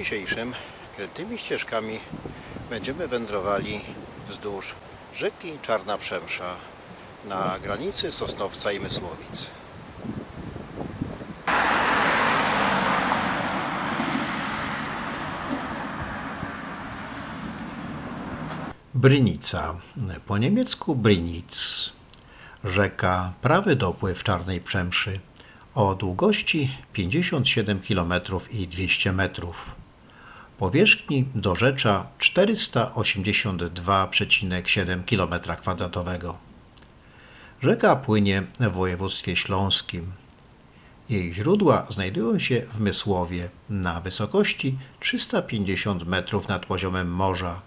dzisiejszym krętymi ścieżkami będziemy wędrowali wzdłuż rzeki Czarna Przemsza na granicy Sosnowca i Mysłowic. Brynica, po niemiecku Brynitz, rzeka prawy dopływ Czarnej Przemszy o długości 57 km i 200 metrów. Powierzchni dorzecza 482,7 km2. Rzeka płynie w województwie śląskim. Jej źródła znajdują się w Mysłowie na wysokości 350 metrów nad poziomem morza.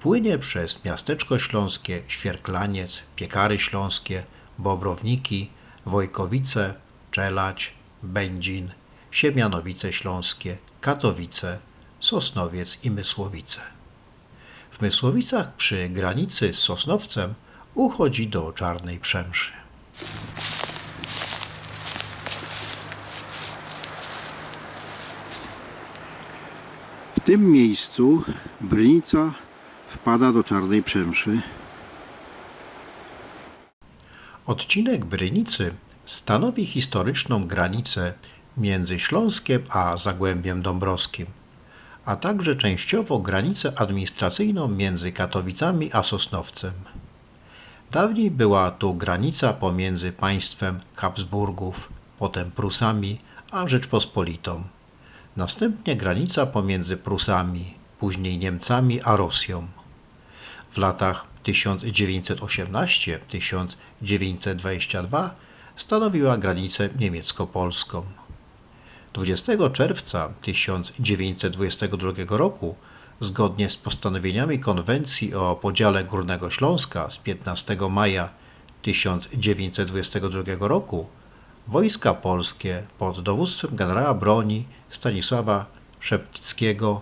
Płynie przez miasteczko śląskie Świerklaniec, Piekary Śląskie, Bobrowniki, Wojkowice, Czelać, Będzin, Siemianowice Śląskie, Katowice, Sosnowiec i Mysłowice. W Mysłowicach przy granicy z Sosnowcem uchodzi do Czarnej Przemszy. W tym miejscu Brynica wpada do Czarnej Przemszy. Odcinek Brynicy stanowi historyczną granicę między Śląskiem a Zagłębiem Dąbrowskim, a także częściowo granicę administracyjną między Katowicami a Sosnowcem. Dawniej była tu granica pomiędzy państwem Habsburgów, potem Prusami, a Rzeczpospolitą. Następnie granica pomiędzy Prusami, później Niemcami a Rosją. W latach 1918-1922 stanowiła granicę niemiecko-polską. 20 czerwca 1922 roku, zgodnie z postanowieniami konwencji o podziale Górnego Śląska z 15 maja 1922 roku, wojska polskie pod dowództwem generała broni Stanisława Szeptickiego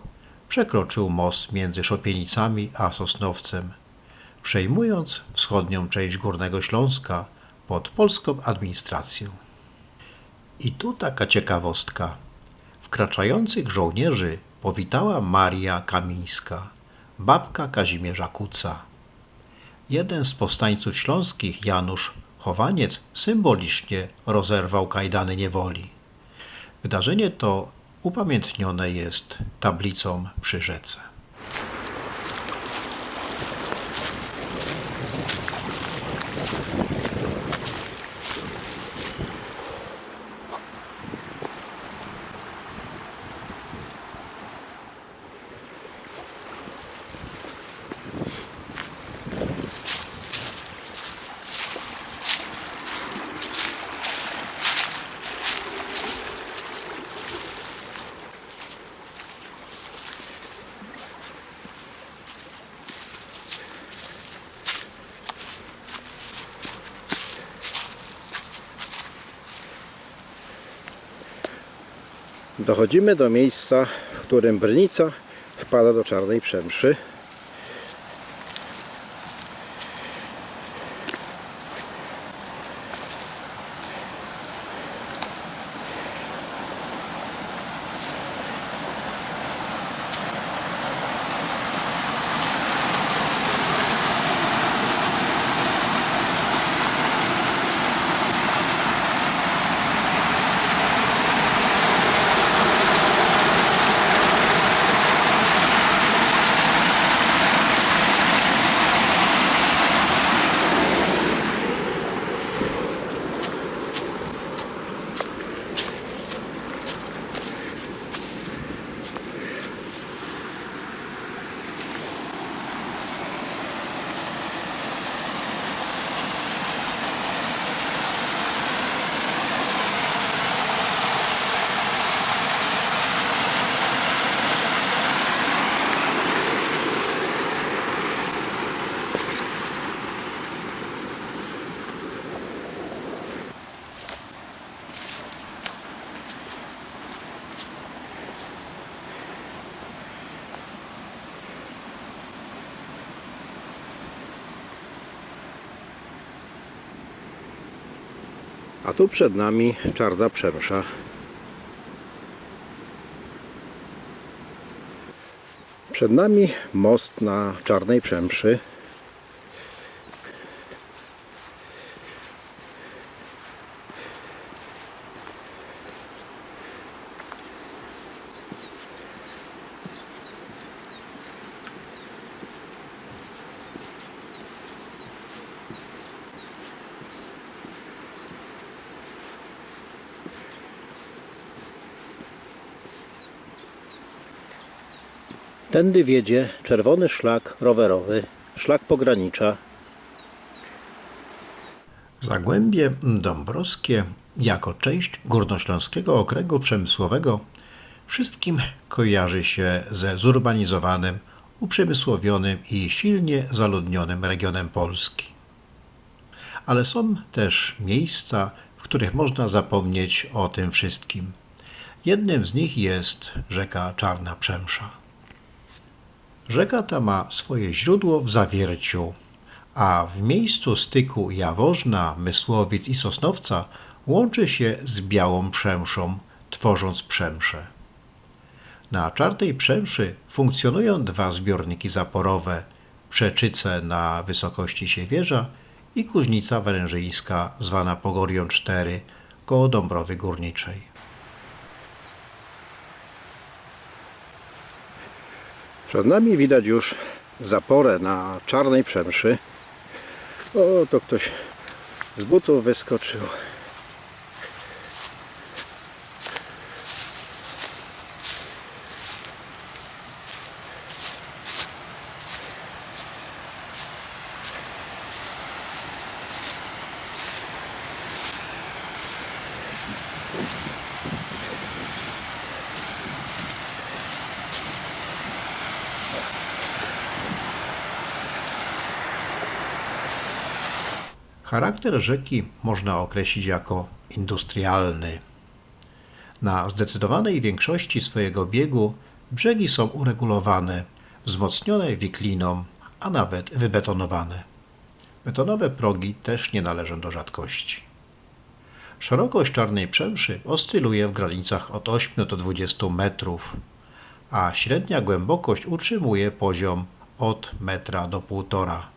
przekroczył most między Szopienicami a Sosnowcem, przejmując wschodnią część Górnego Śląska pod polską administrację. I tu taka ciekawostka. Wkraczających żołnierzy powitała Maria Kamińska, babka Kazimierza Kuca. Jeden z powstańców śląskich, Janusz Chowaniec, symbolicznie rozerwał kajdany niewoli. Wydarzenie to upamiętnione jest tablicą przy rzece. Dochodzimy do miejsca, w którym Brnica wpada do Czarnej Przemszy. a tu przed nami czarna przemsza. Przed nami most na czarnej przemszy. Tędy wiedzie czerwony szlak rowerowy, szlak pogranicza. Zagłębie Dąbrowskie jako część Górnośląskiego Okręgu Przemysłowego wszystkim kojarzy się ze zurbanizowanym, uprzemysłowionym i silnie zaludnionym regionem Polski. Ale są też miejsca, w których można zapomnieć o tym wszystkim. Jednym z nich jest rzeka Czarna Przemsza. Rzeka ta ma swoje źródło w Zawierciu, a w miejscu styku Jaworzna, Mysłowic i Sosnowca łączy się z Białą Przemszą, tworząc Przemszę. Na Czarnej Przemszy funkcjonują dwa zbiorniki zaporowe, Przeczyce na wysokości Siewierza i Kuźnica Wężyńska, zwana Pogorią 4, koło Dąbrowy Górniczej. Przed nami widać już zaporę na czarnej przemszy. O, to ktoś z butów wyskoczył. Charakter rzeki można określić jako industrialny. Na zdecydowanej większości swojego biegu brzegi są uregulowane, wzmocnione wikliną, a nawet wybetonowane. Betonowe progi też nie należą do rzadkości. Szerokość Czarnej Przemszy oscyluje w granicach od 8 do 20 metrów, a średnia głębokość utrzymuje poziom od metra do półtora.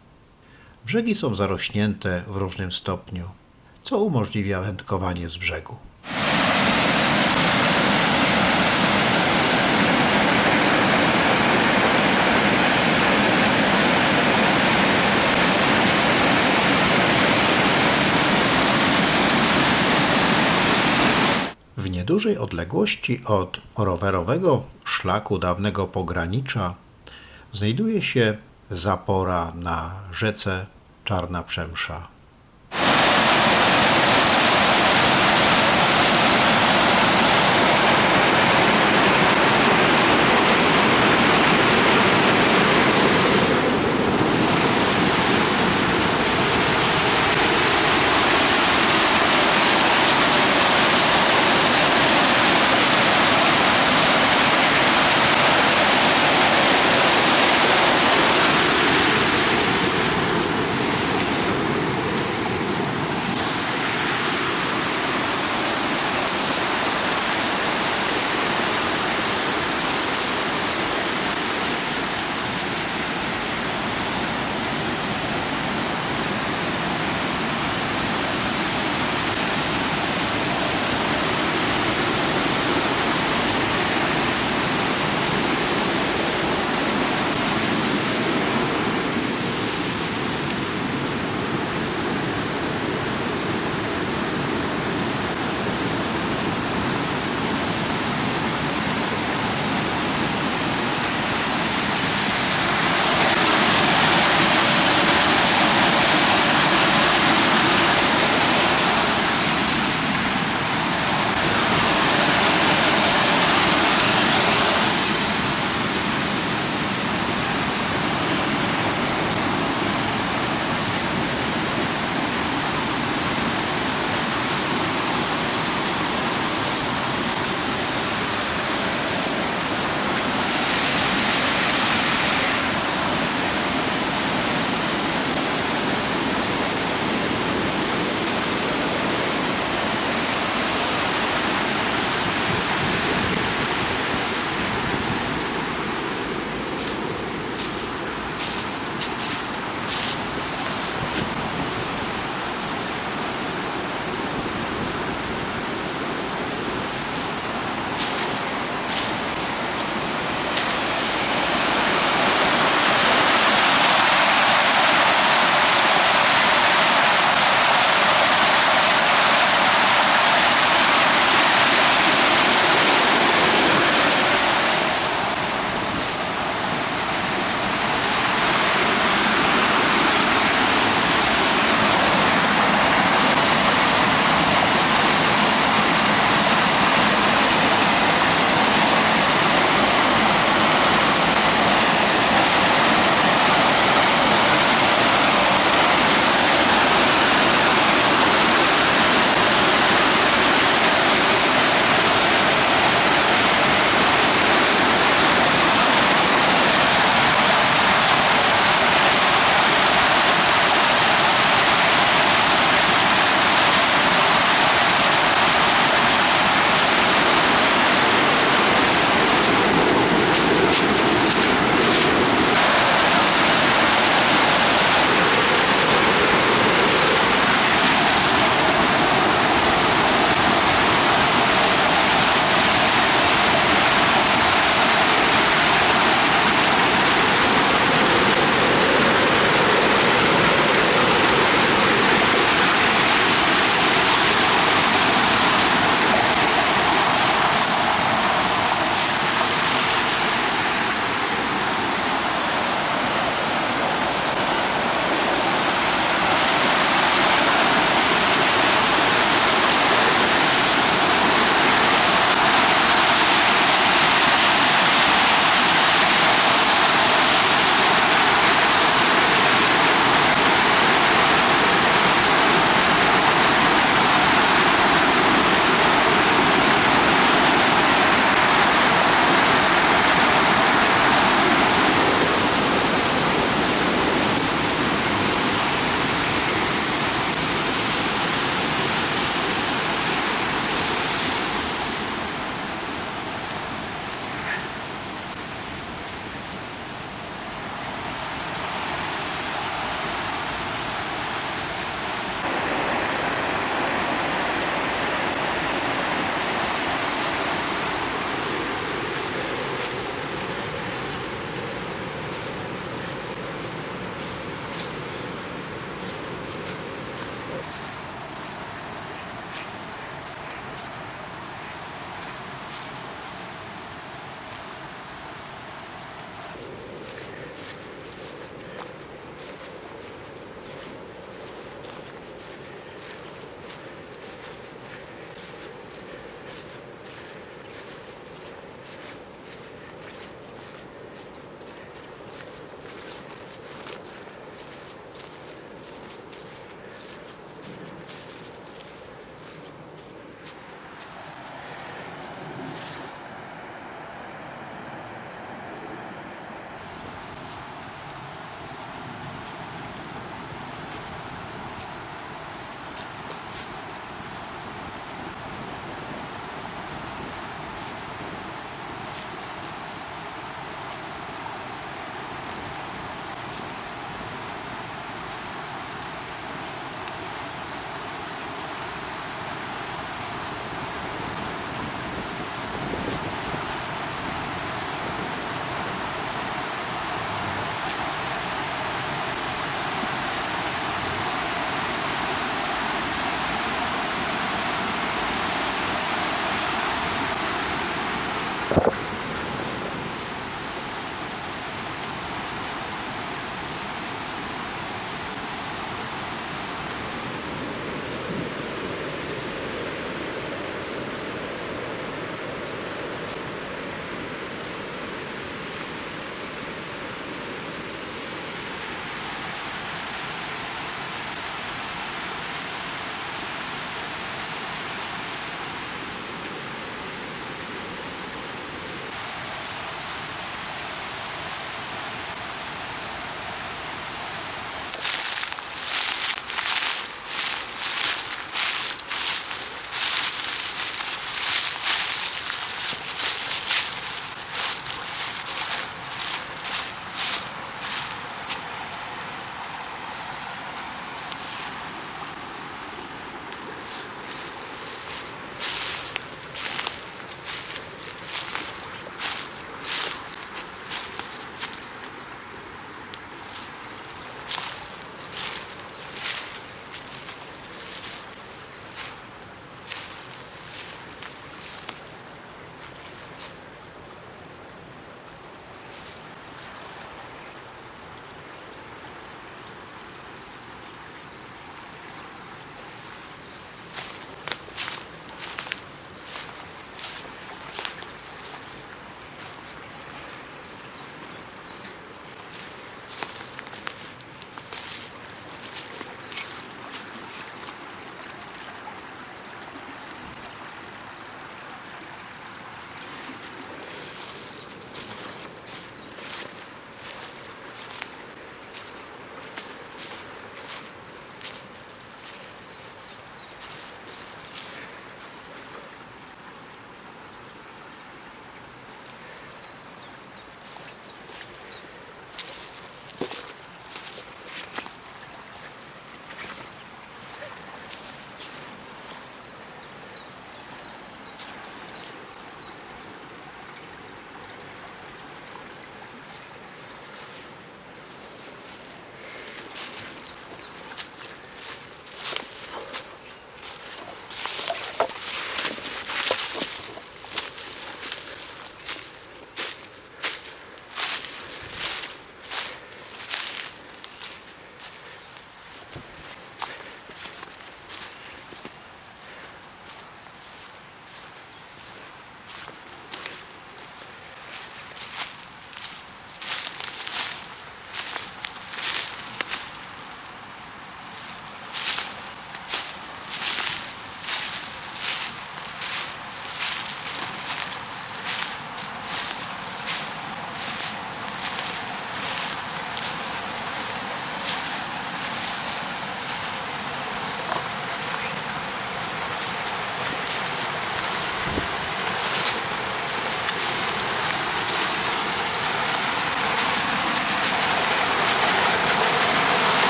Brzegi są zarośnięte w różnym stopniu, co umożliwia wędkowanie z brzegu. W niedużej odległości od rowerowego szlaku dawnego pogranicza znajduje się zapora na rzece Czarna Przemsza.